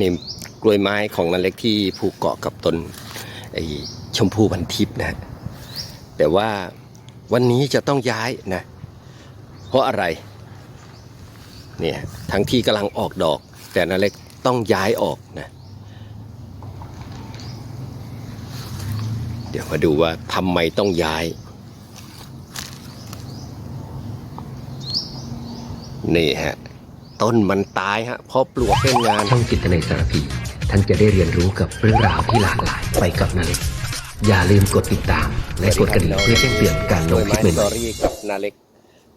นี่กล้วยไม้ของนันเล็กที่ผูกเกาะกับต้นไอ้ชมพูพันทิพย์นะฮะแต่ว่าวันนี้จะต้องย้ายนะ เพราะอะไร เนี่ยทั้งที่กำลังออกดอก แต่นันเล็กต้องย้ายออกนะ เดี๋ยวมาดูว่าทำไมต้องย้ายนี่ฮะ ต้นมันตายฮะเพราะปลวกเล่นงานช่องจิตในสารพีท่านจะได้เรียนรู้กับเรื่องราวที่หลากหลายไปกับนาเล็ก อย่าลืมกดติดตาม และกดกระดิ่งเพื่อแจ้งเตือนการลงคลิปกล้วยใหไม้สม่ตอรี่กับนาเล็ก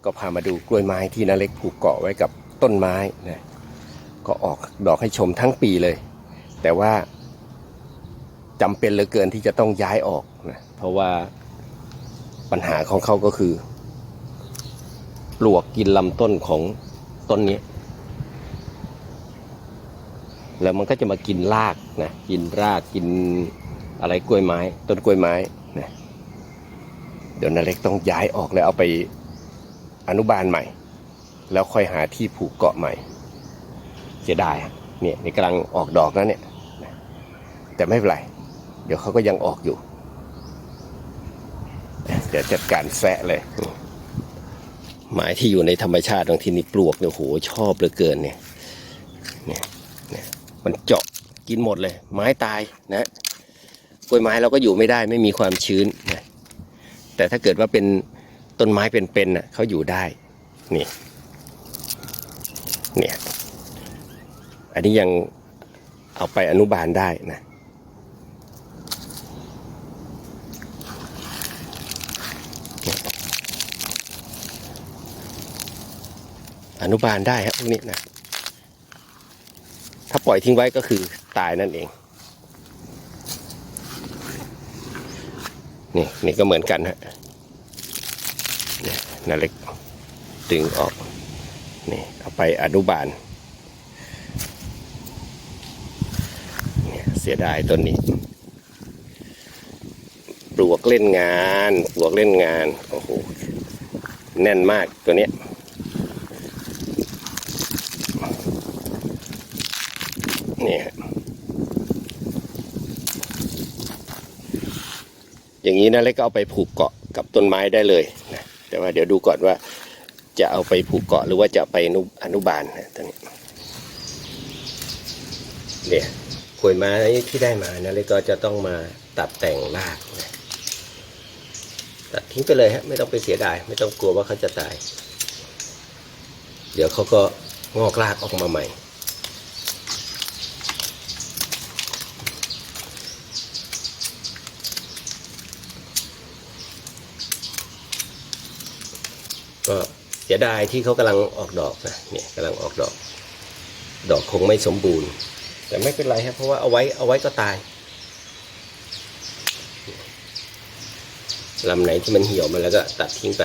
ก็พามาดูกล้วยไม้ที่นาเล็กผูกเกาะไว้กับต้นไม้นะก็ออกดอกให้ชมทั้งปีเลย แต่ว่าจำเป็นเหลือเกินที่จะต้องย้ายออกนะเพราะว่าปัญหาของเขาก็คือ ปลวกกินลำต้นของต้นนี้ แล้วมันก็จะมากินรากนะกินรากกินอะไรกล้วยไม้ ต้นกล้วยไม้นะเดี๋ยวนาเล็กต้องย้ายออกแล้วเอาไปอนุบาลใหม่ แล้วค่อยหาที่ผูกเกาะใหม่เสียดายเนี่ยนี่กำลังออกดอกแล้วเนี่ยแต่ไม่เป็นไร เดี๋ยวเขาก็ยังออกอยู่ เดี๋ยวจัดการแซะเลยไม้ที่อยู่ในธรรมชาติบางทีนี่ปลวกเนี่ยโหชอบเหลือเกินเนี่ย มันเจาะกินหมดเลย ไม้ตายนะกล้วยไม้เราก็อยู่ไม่ได้ไม่มีความชื้นนะแต่ถ้าเกิดว่าเป็นต้นไม้เป็นๆน่ะเขาอยู่ได้นี่เนี่ยอันนี้ยังเอาไปอนุบาลได้นะอนุบาลได้ครับพวกนี้นะ ถ้าปล่อยทิ้งไว้ก็คือตายนั่นเอง นี่นี่ก็เหมือนกันฮะนี่นาเล็กดึงออก นี่เอาไปอนุบาลเนี่ยเสียดายต้นนี้ ปลวกเล่นงาน ปลวกเล่นงาน โอ้โห แน่นมากตัวเนี้ย นี่ฮะ อย่างนี้นะเล็กก็เอาไปผูกเกาะกับต้นไม้ได้เลยนะแต่ว่าเดี๋ยวดูก่อนว่าจะเอาไปผูกเกาะหรือว่าจะไปอนุอนุบาลนะตอนนี้เนี่ยกล้วยไม้ที่ได้มานะเล็กก็จะต้องมาตัดแต่งรากนะตัดทิ้งไปเลยฮะไม่ต้องไปเสียดาย ไม่ต้องกลัวว่าเขาจะตาย เดี๋ยวเขาก็งอกรากออกมาใหม่ ก็เสียดายที่เขากำลังออกดอกนะเนี่ยกำลังออกดอก ดอกคงไม่สมบูรณ์ แต่ไม่เป็นไรครับเพราะว่าเอาไว้เอาไว้ก็ตายลำไหนที่มันเหี่ยวมาแล้วก็ตัดทิ้งไป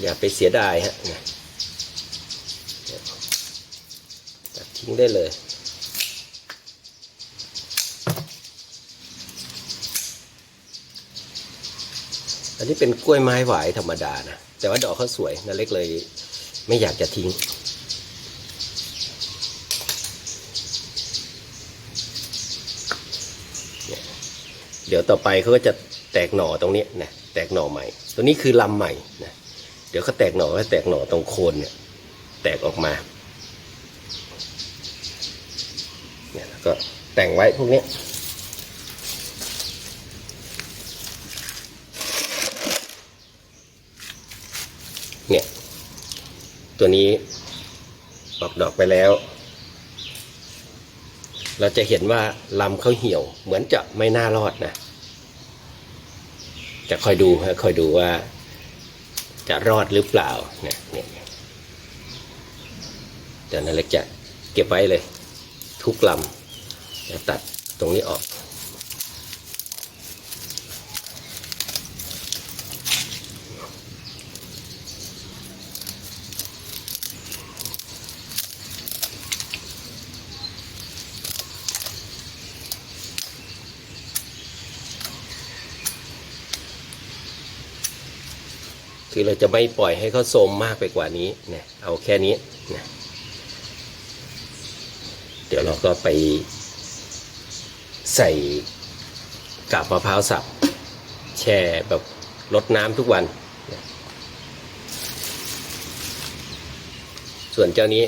อย่าไปเสียดายฮะตัดทิ้งได้เลย อันนี้เป็นกล้วยไม้หวายธรรมดานะ แต่ว่าดอกเขาสวยนาเล็กเลย ไม่อยากจะทิ้ง เดี๋ยวต่อไปเขาก็จะแตกหน่อตรงนี้นะ แตกหน่อใหม่ ตัวนี้คือลำใหม่นะ เดี๋ยวเขาแตกหน่อก็แตกหน่อตรงโคนเนี่ย แตกออกมา เนี่ยแล้วก็แต่งไว้พวกนี้ย เนี่ย ตัวนี้ออกดอกไปแล้ว เราจะเห็นว่าลำเขาเหี่ยว เหมือนจะไม่น่ารอดนะ จะคอยดูฮะคอยดูว่า จะรอดหรือเปล่าเนี่ยเนี่ยเดี๋ยวนาเล็กจะเก็บไว้เลย ทุกลำจะตัดตรงนี้ออก คือเราจะไม่ปล่อยให้เขาโทมมากไปกว่านี้เนี่ยเอาแค่นี้เนี่ยเดี๋ยวเราก็ไปใส่กาบมะพร้าวสับ แช่แบบลดน้ำทุกวัน ส่วนเจ้านี้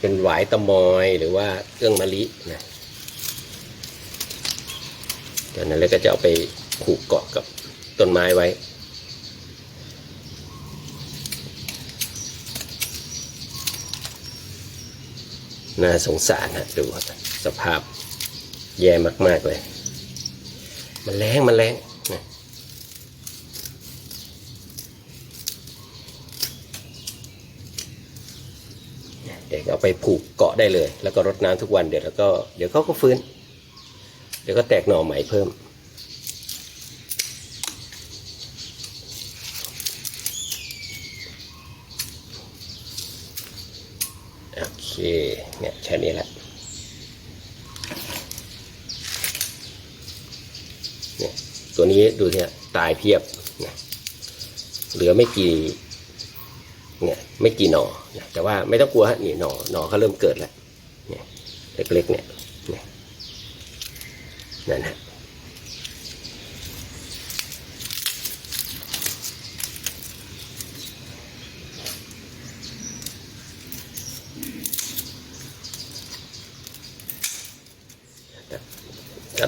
เป็นหวายตะมอยหรือว่าเอื้องมะลินะเดี๋ยวนั้นเลยก็จะเอาไปผูกเกาะกับ ต้นไม้ไว้ น่าสงสารฮะดูสภาพแย่มาก ๆ เลย มันแรงมันแรงนะเดี๋ยวเอาไปผูกเกาะได้เลย แล้วก็รดน้ำทุกวันเดี๋ยวแล้วก็เดี๋ยวเขาก็ฟื้น เดี๋ยวก็แตกหน่อใหม่เพิ่ม เคเนี่ยแค่นี้แหละเนี่ยตัวนี้ดูเนี่ยตายเพียบนะเหลือไม่กี่เนี่ยไม่กี่หนอนะแต่ว่าไม่ต้องกลัวฮะนี่หนอหนอเขาเริ่มเกิดแล้วเนี่ยเล็กๆเนี่ยเนี่ยนั่นฮะ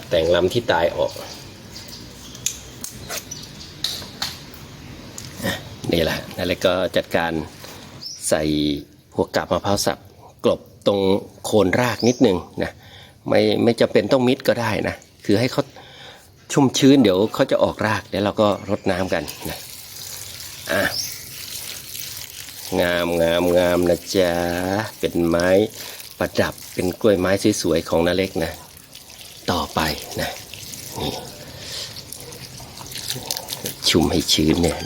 ดแต่งลำที่ตายออก นี่แหละนั่นแหละก็จัดการใส่หัวกาบมะพร้าวสับกลบตรงโคนรากนิดนึงนะไม่ไม่จำเป็นต้องมิดก็ได้นะ คือให้เขาชุ่มชื้นเดี๋ยวเขาจะออกรากเดี๋ยวเราก็รดน้ำกันนะอะงามงามงามนะจ๊ะเป็นไม้ประดับเป็นกล้วยไม้สวยๆของนาเล็กนะ ต่อไปนะนี่ชุ่มให้ชื้นเนี่ย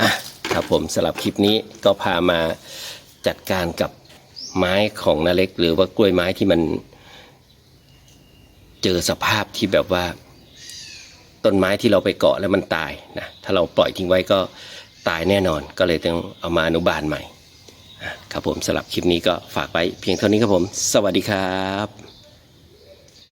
อะครับผมสำหรับคลิปนี้ก็พามาจัดการกับไม้ของนาเล็ก หรือว่ากล้วยไม้ที่มันเจอสภาพที่แบบว่า ต้นไม้ที่เราไปเกาะแล้วมันตายนะถ้าเราปล่อยทิ้งไว้ก็ตายแน่นอน ก็เลยต้องเอามาอนุบาลใหม่ครับผมสำหรับคลิปนี้ก็ฝากไว้เพียงเท่านี้ครับผม สวัสดีครับ